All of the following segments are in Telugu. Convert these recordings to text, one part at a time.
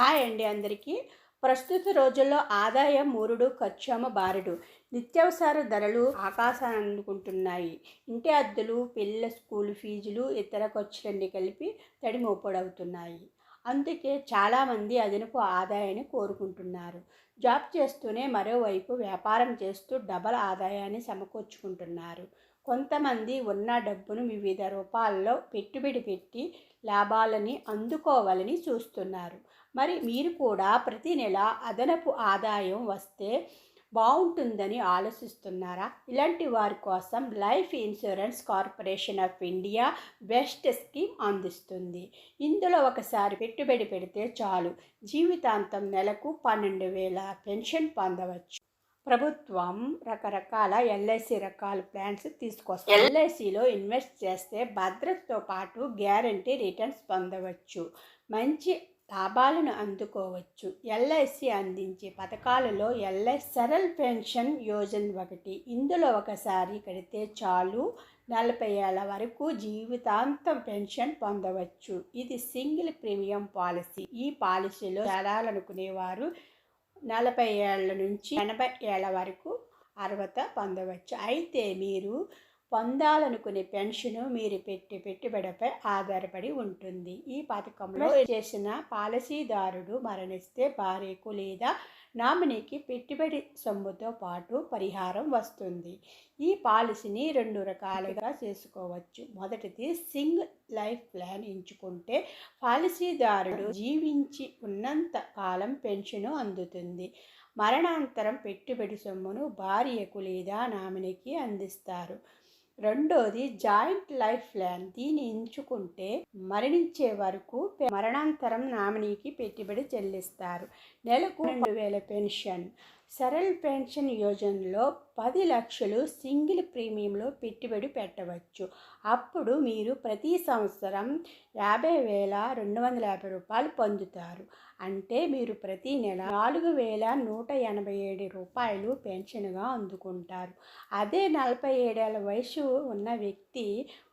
హాయ్ అండి అందరికీ. ప్రస్తుత రోజుల్లో ఆదాయం మూరుడు ఖర్చు బారుడు. నిత్యావసర ధరలు ఆకాశాన్ని అందుకుంటున్నాయి ఇంటి అద్దెలు పిల్లల స్కూల్ ఫీజులు ఇతర ఖర్చులన్నీ కలిపి తడి మోపడవుతున్నాయి అందుకే చాలామంది అదనపు ఆదాయాన్ని కోరుకుంటున్నారు. జాబ్ చేస్తూనే మరోవైపు వ్యాపారం చేస్తూ డబల్ ఆదాయాన్ని సమకూర్చుకుంటున్నారు. కొంతమంది ఉన్న డబ్బును వివిధ రూపాల్లో పెట్టుబడి పెట్టి లాభాలని అందుకోవాలని చూస్తున్నారు. మరి మీరు కూడా ప్రతి నెల అదనపు ఆదాయం వస్తే బాగుంటుందని ఆలోచిస్తున్నారా? ఇలాంటి వారి కోసం life insurance corporation of India best scheme అందిస్తుంది. ఇందులో ఒకసారి పెట్టుబడి పెడితే చాలు. జీవితాంతం నెలకు పన్నెండు వేల పెన్షన్ పొందవచ్చు. ప్రభుత్వం రకరకాల ఎల్ఐసి రకాల ప్లాన్స్ తీసుకొస్తుంది. ఎల్ఐసిలో ఇన్వెస్ట్ చేస్తే భద్రతతో పాటు గ్యారంటీ రిటర్న్స్ పొందవచ్చు. మంచి లాభాలను అందుకోవచ్చు. ఎల్ఐసి అందించే పథకాలలో ఎల్ఐ సరల్ పెన్షన్ యోజన ఒకటి. ఇందులో ఒకసారి కడితే చాలు నలభై ఏళ్ళ వరకు జీవితాంతం పెన్షన్ పొందవచ్చు. ఇది సింగిల్ ప్రీమియం పాలసీ. ఈ పాలసీలో చేరాలనుకునేవారు నలభై ఏళ్ళ నుంచి ఎనభై ఏళ్ళ వరకు అర్హత పొందవచ్చు. అయితే మీరు పొందాలనుకునే పెన్షన్ మీరు పెట్టి పెట్టుబడిపై ఆధారపడి ఉంటుంది. ఈ పథకంలో చేసిన పాలసీదారుడు మరణిస్తే భార్యకు లేదా నామినీకి పెట్టుబడి సొమ్ముతో పాటు పరిహారం వస్తుంది. ఈ పాలసీని రెండు రకాలుగా చేసుకోవచ్చు. మొదటిది సింగిల్ లైఫ్ ప్లాన్ ఎంచుకుంటే పాలసీదారుడు జీవించి ఉన్నంత కాలం పెన్షన్ అందుతుంది. మరణాంతరం పెట్టుబడి సొమ్మును భార్యకు లేదా నామినీకి అందిస్తారు. రెండోది జాయింట్ లైఫ్ ప్లాన్ దీన్ని ఎంచుకుంటే మరణించే వరకు మరణాంతరం నామినీకి పెట్టుబడి చెల్లిస్తారు. నెలకు రెండు వేల పెన్షన్. సరల్ పెన్షన్ యోజనలో పది లక్షలు సింగిల్ ప్రీమియంలో పెట్టుబడి పెట్టవచ్చు. అప్పుడు మీరు ప్రతి సంవత్సరం యాభై వేల రెండు వందల యాభై రూపాయలు పొందుతారు. అంటే మీరు ప్రతి నెల నాలుగు వేల నూట ఎనభై ఏడు రూపాయలు పెన్షన్గా అందుకుంటారు. అదే నలభై ఏడేళ్ళ వయసు ఉన్న వ్యక్తి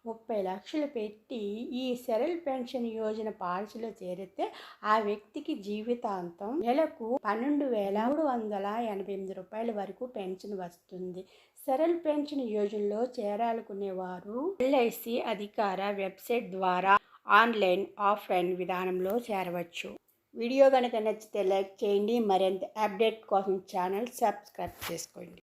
ముప్పై లక్షలు పెట్టి ఈ సెరల్ పెన్షన్ యోజన పాలసీలో చేరితే ఆ వ్యక్తికి జీవితాంతం నెలకు పన్నెండు వేల మూడు వందల ఎనభై ఎనిమిది రూపాయల వరకు పెన్షన్ వస్తుంది. సరల్ పెన్షన్ యోజనలో చేరాలనుకునేవారు ఎల్ఐసి అధికార వెబ్సైట్ ద్వారా ఆన్లైన్ ఆఫ్లైన్ విధానంలో చేరవచ్చు. వీడియో కనుక నచ్చితే లైక్ చేయండి. మరింత అప్డేట్ కోసం ఛానల్ సబ్స్క్రైబ్ చేసుకోండి.